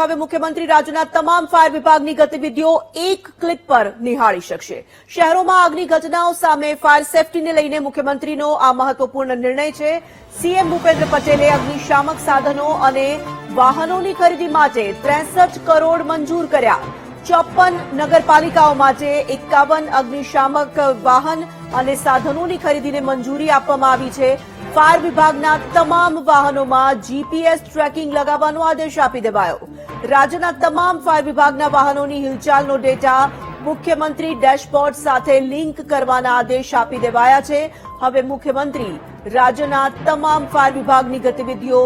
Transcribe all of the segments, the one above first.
હવે મુખ્યમંત્રી રાજ્યના તમામ ફાયર વિભાગની ગતિવિધિઓ એક ક્લિક પર નિહાળી શકશે. શહેરોમાં આગની ઘટનાઓ સામે ફાયર સેફટીને લઈને મુખ્યમંત્રીનો આ મહત્વપૂર્ણ નિર્ણય છે. સીએમ ભૂપેન્દ્ર પટેલે અગ્નિશામક સાધનો અને વાહનોની ખરીદી માટે ત્રેસઠ કરોડ મંજૂર કર્યા. ચોપન નગરપાલિકાઓ માટે એકાવન અગ્નિશામક વાહન અને સાધનોની ખરીદીને મંજૂરી આપવામાં આવી છે. ફાયર વિભાગના તમામ વાહનોમાં જીપીએસ ટ્રેકિંગ લગાવવાનો આદેશ આપી દેવાયો. રાજ્યના તમામ ફાયર વિભાગના વાહનોની હિલચાલનો ડેટા મુખ્યમંત્રી ડેશબોર્ડ સાથે લિંક કરવાના આદેશ આપી દેવાયા છે. હવે મુખ્યમંત્રી રાજ્યના તમામ ફાયર વિભાગની ગતિવિધિઓ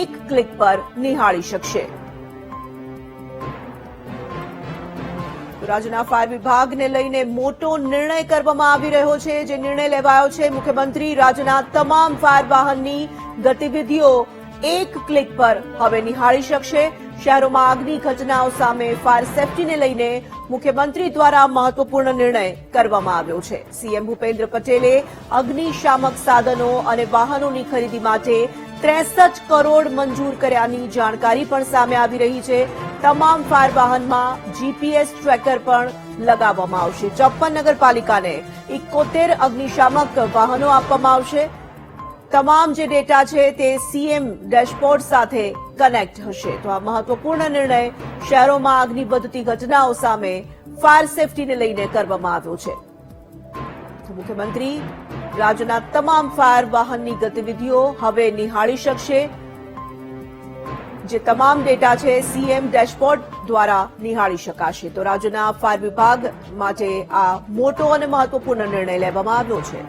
એક ક્લિક પર નિહાળી શકશે. રાજ્યના ફાયર વિભાગને લઈને મોટો નિર્ણય કરવામાં આવી રહ્યો છે. જે નિર્ણય લેવાયો છે, મુખ્યમંત્રી રાજ્યના તમામ ફાયર વાહનની ગતિવિધિઓ એક ક્લિક પર હવે નિહાળી શકશે. શહેરોમાં આગની ઘટનાઓ સામે ફાયર સેફટીને લઈને મુખ્યમંત્રી દ્વારા મહત્વપૂર્ણ નિર્ણય કરવામાં આવ્યો છે. સીએમ ભૂપેન્દ્ર પટેલે અગ્નિશામક સાધનો અને વાહનોની ખરીદી માટે ત્રેસઠ કરોડ મંજૂર કર્યાની જાણકારી પણ સામે આવી રહી છે. તમામ ફાયર વાહનમાં જીપીએસ ટ્રેકર પણ લગાવવામાં આવશે. ચોપ્પન નગરપાલિકાને એકોતેર અગ્નિશામક વાહનો આપવામાં આવશે. તમામ જે ડેટા છે તે સીએમ ડેશબોર્ડ સાથે કનેક્ટ હશે. તો આ મહત્વપૂર્ણ નિર્ણય શહેરોમાં આગની વધતી ઘટનાઓ સામે ફાયર સેફટીને લઈને કરવામાં આવ્યો છે. મુખ્યમંત્રી, રાજ્યના તમામ ફાયર વાહનની ગતિવિધિઓ હવે નિહાળી શકશે. જે તમામ ડેટા છે સીએમ ડેશબોર્ડ દ્વારા નિહાળી શકાશે. તો રાજ્યના ફાયર વિભાગ માટે આ મોટો અને મહત્વપૂર્ણ નિર્ણય લેવામાં આવ્યો છે.